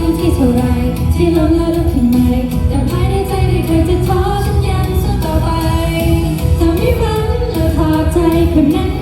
คที่เท่าไรที่ล้มแล้วลุกขึ้นแต่ภายในใจไม่เคยจะท้อฉันยังสู้ต่อไปทำให้ฝันแล้วทอใจคนนั้น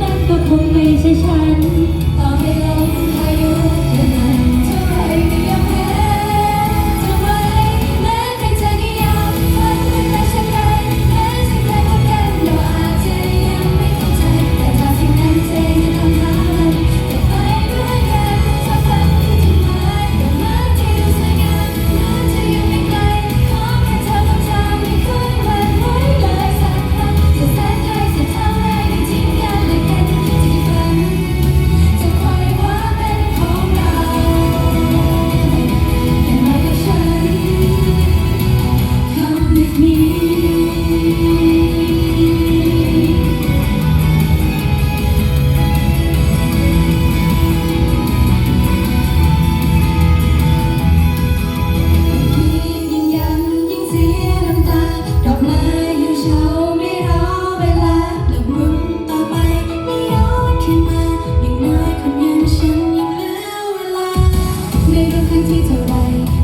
ในทุกครั้งที่เท่าไร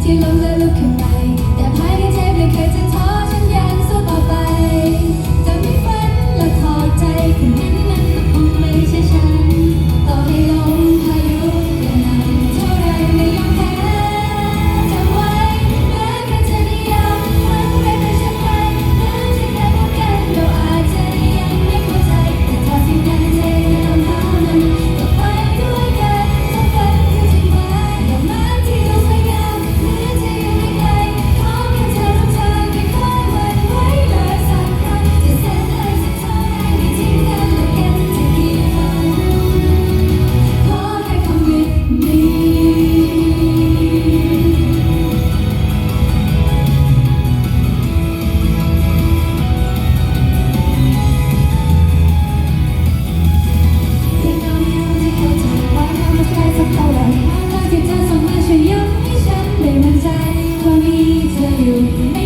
ที่ล้มและลุกขึ้นมา ยังให้ฉันได้มั่นใจว่ามีเธออยู่